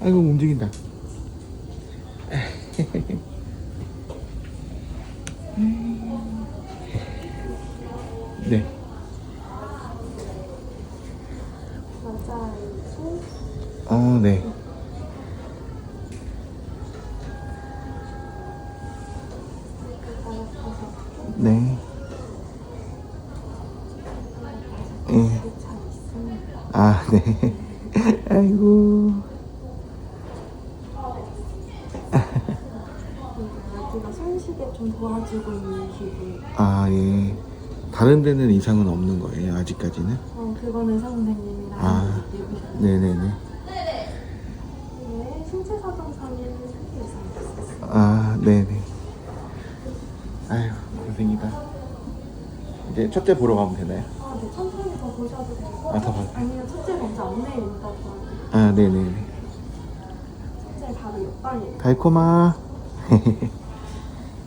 아이고 움직인다. 네. 맞아요. 어, 네. 네. 있습니다. 아, 네. 아이고. 손쉽게 좀 도와주고 있는 기분. 아, 예. 다른 데는 이상은 없는 거예요, 아직까지는? 어, 그거는 선생님이랑 아. 네네네. 네, 신체 사정 상에는 크게 이상. 아, 네네. 아유, 고생이다. 이제 첫째 보러 가면 되나요? 아, 네, 천천히 더 보셔도 되고. 아, 더 돼요? 아니면 첫째 먼저 안내해 하는데, 아, 네네네. 첫째 바로 옆방에 달콤아.